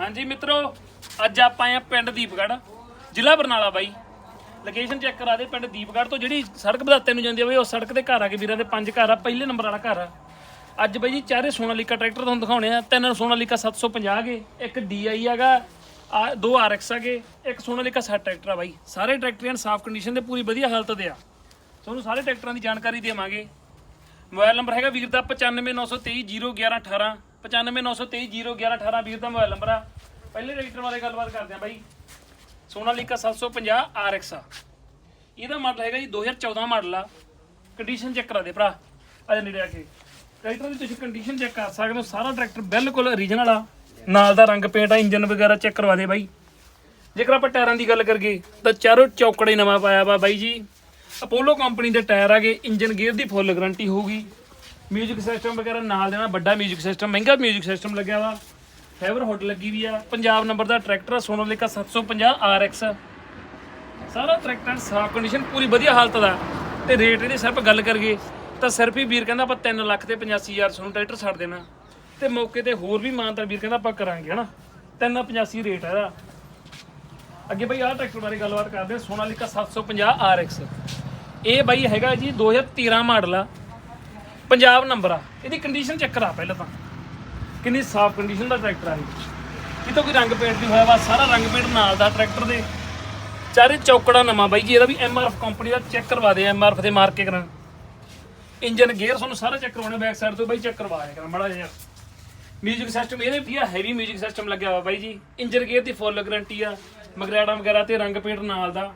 ਹਾਂਜੀ ਮਿੱਤਰੋ, ਅੱਜ ਆਪਾਂ ਆਏ ਆ ਪਿੰਡ ਦੀਪਗੜ੍ਹ, ਜ਼ਿਲ੍ਹਾ ਬਰਨਾਲਾ ਬਾਈ। ਲੋਕੇਸ਼ਨ ਚੈੱਕ ਕਰਾ ਦੇ ਪਿੰਡ ਦੀਪਗੜ੍ਹ ਤੋਂ, ਜਿਹੜੀ ਸੜਕ ਬਦਾਤੇ ਨੂੰ ਜਾਂਦੀ ਆ ਬਈ, ਉਹ ਸੜਕ ਦੇ ਘਰ ਆ ਕੇ ਵੀਰਾਂ ਦੇ, ਪੰਜ ਘਰ ਆ, ਪਹਿਲੇ ਨੰਬਰ ਵਾਲਾ ਘਰ ਆ। ਅੱਜ ਬਾਈ ਜੀ ਚਾਰੇ ਸੋਨਾਲੀਕਾ ਟਰੈਕਟਰ ਤੁਹਾਨੂੰ ਦਿਖਾਉਣੇ ਆ, ਤਿੰਨ ਸੋਨਾਲੀਕਾ 750 ਗੇ ਇੱਕ DI ਹੈਗਾ, ਆ ਦੋ RX ਹੈਗੇ, ਇੱਕ ਸੋਨਾਲੀਕਾ 60 ਟਰੈਕਟਰ ਆ ਬਾਈ। ਸਾਰੇ ਟਰੈਕਟਰਾਂ ਸਾਫ਼ ਕੰਡੀਸ਼ਨ ਦੇ ਪੂਰੀ ਵਧੀਆ ਹਾਲਤ ਦੇ ਆ। ਤੁਹਾਨੂੰ ਸਾਰੇ ਟਰੈਕਟਰਾਂ ਦੀ ਜਾਣਕਾਰੀ ਦੇਵਾਂਗੇ। ਮੋਬਾਈਲ ਨੰਬਰ ਹੈਗਾ ਵੀਰ ਦਾ 9593301118 9593301118 ਵੀਰ ਦਾ ਮੋਬਾਈਲ ਨੰਬਰ ਆ। ਪਹਿਲੇ ਟਰੈਕਟਰ ਬਾਰੇ ਗੱਲਬਾਤ ਕਰਦੇ ਆ ਬਾਈ। ਸੋਨਾਲੀਕਾ 750 RX ਆ। ਇਹਦਾ ਮਾਡਲ ਹੈਗਾ ਜੀ 2014 ਮਾਡਲ ਆ। ਕੰਡੀਸ਼ਨ ਚੈੱਕ ਕਰਾ ਦੇ ਭਰਾ। ਅਜੇ ਨੇੜੇ ਆ ਕੇ। ਟਰੈਕਟਰ ਦੀ ਤੁਸੀਂ ਕੰਡੀਸ਼ਨ ਚੈੱਕ ਕਰ ਸਕਦੇ ਹੋ। ਸਾਰਾ ਟਰੈਕਟਰ ਬਿਲਕੁਲ ਓਰੀਜਨਲ ਆ। ਨਾਲ ਦਾ ਰੰਗ ਪੇਂਟ ਆ ਇੰਜਨ ਵਗੈਰਾ ਚੈੱਕ ਕਰਵਾ ਦੇ ਬਾਈ। ਜੇਕਰ ਆਪਾਂ ਟਾਇਰਾਂ ਦੀ ਗੱਲ ਕਰੀਏ, ਤਾਂ ਚਾਰੋਂ ਚੌਕੜੇ ਨਵਾਂ ਪਾਇਆ ਵਾ ਬਾਈ ਜੀ। ਅਪੋਲੋ ਕੰਪਨੀ ਦੇ ਟਾਇਰ ਆਗੇ ਇੰਜਨ ਗੇਅਰ ਦੀ ਫੁੱਲ ਗਾਰੰਟੀ ਹੋਊਗੀ। ਮਿਊਜ਼ਿਕ ਸਿਸਟਮ ਵਗੈਰਾ ਨਾਲ ਦੇਣਾ, ਵੱਡਾ ਮਿਊਜ਼ਿਕ ਸਿਸਟਮ ਮਹਿੰਗਾ ਮਿਊਜ਼ਿਕ ਸਿਸਟਮ ਲੱਗਿਆ ਵਾ। ਫਾਈਬਰ ਹੁੱਡ ਲੱਗੀ ਵੀ ਆ। ਪੰਜਾਬ ਨੰਬਰ ਦਾ ਟਰੈਕਟਰ ਆ ਸੋਨਾਲੀਕਾ 750 RX ਸਾਰਾ ਟਰੈਕਟਰ ਸਾਫ਼ ਕੰਡੀਸ਼ਨ ਪੂਰੀ ਵਧੀਆ ਹਾਲਤ ਦਾ। ਤੇ ਰੇਟ ਇਹਦੇ ਸਿਰਫ ਗੱਲ ਕਰੀਏ, ਤਾਂ ਸਿਰਫ ਹੀ ਵੀਰ ਕਹਿੰਦਾ ਆਪਾਂ 3 ਲੱਖ ਤੇ 85000 ਤੁਹਾਨੂੰ ਟਰੈਕਟਰ ਛੱਡ ਦੇਣਾ। ਤੇ ਮੌਕੇ ਤੇ ਹੋਰ ਵੀ ਮਾਨਤਾ ਵੀਰ ਕਹਿੰਦਾ ਆਪਾਂ ਕਰਾਂਗੇ, ਹਨਾ? 385 ਰੇਟ ਹੈ ਇਹਦਾ। ਅੱਗੇ ਬਈ ਆਹ ਟਰੈਕਟਰ ਬਾਰੇ ਗੱਲਬਾਤ ਕਰਦੇ ਹਾਂ ਸੋਨਾਲੀਕਾ 750 RX ਇਹ ਬਾਈ ਹੈਗਾ ਜੀ 2013 ਮਾਡਲ ਆ। ਪੰਜਾਬ ਨੰਬਰ ਆ। ਇਹਦੀ ਕੰਡੀਸ਼ਨ ਚੈੱਕ ਕਰਾ ਪਹਿਲਾਂ ਤਾਂ। ਕਿੰਨੀ ਸਾਫ਼ ਕੰਡੀਸ਼ਨ ਦਾ ਟਰੈਕਟਰ ਆ ਇਹ। ਕਿਤੋਂ ਕੋਈ ਰੰਗ ਪੇਂਟ ਨਹੀਂ ਹੋਇਆ ਵਾ ਸਾਰਾ ਰੰਗ ਪੇਂਟ ਨਾਲ ਦਾ ਟਰੈਕਟਰ ਦੇ। ਚਾਰੇ ਚੌਕੜਾ ਨਵਾਂ ਬਾਈ ਜੀ, ਇਹਦਾ ਵੀ ਐਮਆਰਐਫ ਕੰਪਨੀ ਦਾ ਚੈੱਕ ਕਰਵਾ ਦੇ ਐਮਆਰਐਫ ਦੇ ਮਾਰ ਕੇ ਕਰਾਂ। ਇੰਜਨ ਗੇਅਰ ਤੁਹਾਨੂੰ ਸਾਰਾ ਚੈੱਕ ਕਰਵਾਉਣਾ ਬੈਕ ਸਾਈਡ ਤੋਂ ਬਾਈ ਚੈੱਕ ਕਰਵਾਇਆ ਕਰਾਂ, ਮੜਾ ਜਿਹਾ। ਮਿਊਜ਼ਿਕ ਸਿਸਟਮ ਇਹਦੇ ਵੀ ਆ ਹੈਵੀ ਮਿਊਜ਼ਿਕ ਸਿਸਟਮ ਲੱਗਿਆ ਹੋਇਆ ਬਾਈ ਜੀ। ਇੰਜਨ ਗੇਅਰ ਦੀ ਫੁੱਲ ਗਾਰੰਟੀ ਆ, ਮਗਰੈੜਾ ਵਗੈਰਾ ਤੇ ਰੰਗ ਪੇਂਟ ਨਾਲ ਦਾ।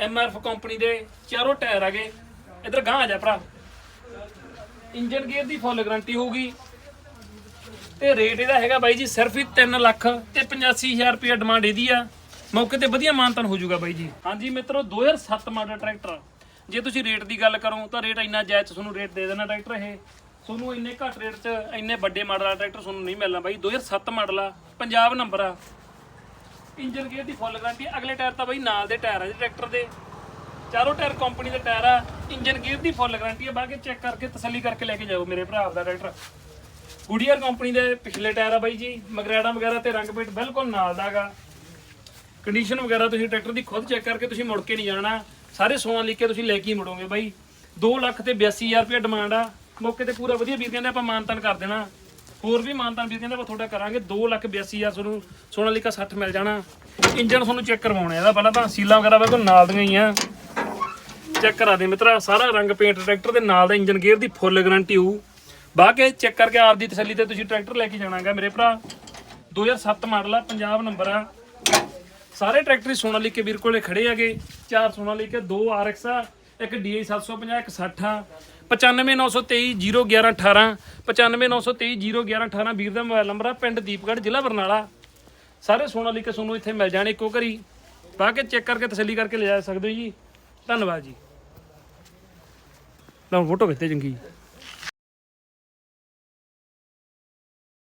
ਐਮਆਰਐਫ ਕੰਪਨੀ ਦੇ ਚਾਰੋਂ ਟਾਇਰ ਆ ਗਏ ਇਧਰ ਗਾਂ ਆ ਜਾ ਭਰਾ। ਇੰਜਨ ਗੇਅਰ ਦੀ ਫੁੱਲ ਗਾਰੰਟੀ ਹੋਊਗੀ। ਤੇ ਰੇਟ ਇਹਦਾ ਹੈਗਾ ਬਾਈ ਜੀ ਸਿਰਫ ਹੀ 3 ਲੱਖ ਤੇ 85000 ਰੁਪਏ ਡਿਮਾਂਡ ਇਹਦੀ ਆ। ਮੌਕੇ ਤੇ ਵਧੀਆ ਮਾਨਤਨ ਹੋ ਜਾਊਗਾ ਬਾਈ ਜੀ। ਹਾਂਜੀ ਮਿੱਤਰੋ 2007 ਮਾਡਲ ਟਰੈਕਟਰ ਜੇ ਤੁਸੀਂ ਰੇਟ ਦੀ ਗੱਲ ਕਰੋ ਤਾਂ ਰੇਟ ਇੰਨਾ ਜਾਇਜ਼ 'ਚ ਤੁਹਾਨੂੰ ਰੇਟ ਦੇ ਦੇਣਾ ਟਰੈਕਟਰ ਇਹ। ਤੁਹਾਨੂੰ ਇੰਨੇ ਘੱਟ ਰੇਟ 'ਚ ਇੰਨੇ ਵੱਡੇ ਮਾਡਲ ਦਾ ਟਰੈਕਟਰ ਤੁਹਾਨੂੰ ਨਹੀਂ ਮਿਲਣਾ ਬਾਈ। 2007 ਮਾਡਲ ਆ, ਪੰਜਾਬ ਨੰਬਰ ਆ। ਇੰਜਨ ਗੇਅਰ ਦੀ ਫੁੱਲ ਗਾਰੰਟੀ ਅਗਲੇ ਟਾਇਰ ਤਾਂ ਬਾਈ ਨਾਲ ਦੇ ਟਾਇਰ ਆ ਜੀ, ਟਰੈਕਟਰ ਦੇ। ਚਾਰੋਂ ਟਾਇਰ ਕੰਪਨੀ ਦੇ ਟਾਇਰ ਆ। ਇੰਜਨ ਗੇਅਰ ਦੀ ਫੁੱਲ ਗਾਰੰਟੀ ਆ ਬਾਕੀ ਚੈੱਕ ਕਰਕੇ, ਤਸੱਲੀ ਕਰਕੇ ਲੈ ਕੇ ਜਾਓ ਮੇਰੇ ਭਰਾ ਦਾ ਟਰੈਕਟਰ। ਗੁਡੀਅਰ ਕੰਪਨੀ ਦੇ ਪਿਛਲੇ ਟਾਇਰ ਆ ਬਾਈ ਜੀ। ਮਗਰੈੜਾ ਵਗੈਰਾ ਤੇ ਰੰਗ ਪੇਟ ਬਿਲਕੁਲ ਨਾਲ ਦਾਗਾ ਕੰਡੀਸ਼ਨ ਵਗੈਰਾ ਤੁਸੀਂ ਟਰੈਕਟਰ ਦੀ ਖੁਦ ਚੈੱਕ ਕਰਕੇ ਤੁਸੀਂ ਮੁੜ ਕੇ ਨਹੀਂ ਜਾਣਾ। ਸਾਰੇ ਸੋਨਾ ਲਿਖ ਕੇ ਤੁਸੀਂ ਲੈ ਕੇ ਹੀ ਮੁੜੋਗੇ ਬਾਈ। 2 ਲੱਖ ਤੇ 82000 ਰੁਪਏ ਡਿਮਾਂਡ ਆ। ਮੌਕੇ ਤੇ ਪੂਰਾ ਵਧੀਆ ਵੀਰ ਕਹਿੰਦੇ ਆਪਾਂ ਮਾਨਤਨ ਕਰ ਦੇਣਾ। ਹੋਰ ਵੀ ਮਾਨਤਨ ਵੀਰ ਕਹਿੰਦੇ ਆਪਾਂ ਤੁਹਾਡਾ ਕਰਾਂਗੇ। 2 ਲੱਖ 82000 ਤੁਹਾਨੂੰ ਸੋਨਾ ਲਿਖਾ 60 ਮਿਲ ਜਾਣਾ। ਇੰਜਨ ਤੁਹਾਨੂੰ ਚੈੱਕ ਕਰਵਾਉਣਾ ਇਹਦਾ ਪਹਿਲਾਂ ਤਾਂ ਸੀਲਾਂ ਵਗੈਰਾ ਬਿਲਕੁਲ ਨਾਲ ਦੀਆਂ ਹੀ ਆ। ਚੈੱਕ ਕਰਾ ਦੇ ਮਿੱਤਰਾ, ਸਾਰਾ ਰੰਗ ਪੇਂਟ ਟਰੈਕਟਰ ਦੇ ਨਾਲ ਦਾ ਇੰਜਨ ਗੇਅਰ ਦੀ ਫੁੱਲ ਗਾਰੰਟੀ ਹੋਊ। ਬਾਅਦ ਚੈੱਕ ਕਰਕੇ ਆਪ ਦੀ ਤਸੱਲੀ ਤੇ ਤੁਸੀਂ ਟਰੈਕਟਰ ਲੈ ਕੇ ਜਾਣਾਗਾ ਮੇਰੇ ਭਰਾ। 2007 ਮਾਡਲ ਆ, ਪੰਜਾਬ ਨੰਬਰ ਆ। ਸਾਰੇ ਟਰੈਕਟਰ ਹੀ ਸੋਨਾਲੀਕੇ ਵੀਰ ਕੋਲੇ ਖੜੇ ਹੈਗੇ। ਚਾਰ ਸੋਨਾ ਸੋਨਾਲੀਕੇ ਦੋ RX ਆ, ਇੱਕ DI 750 ਇੱਕ 60 ਆ। 9593301118 9593301118 ਵੀਰ ਦਾ ਮੋਬਾਈਲ ਨੰਬਰ ਆ ਪਿੰਡ ਦੀਪਗੜ੍ਹ, ਜ਼ਿਲ੍ਹਾ ਬਰਨਾਲਾ। ਸਾਰੇ ਸੁਣਨ ਲਿਖ ਕੇ ਤੁਹਾਨੂੰ ਇੱਥੇ ਮਿਲ ਜਾਣੇ ਇੱਕੋ ਘਰੀ ਪਾ ਕੇ ਚੈੱਕ ਕਰਕੇ ਤਸੱਲੀ ਕਰਕੇ ਲੈ ਜਾ ਸਕਦੇ ਹੋ ਜੀ। ਧੰਨਵਾਦ ਜੀ। ਲਓ, ਫੋਟੋ ਖਿੱਚੇ ਚੰਗੀ।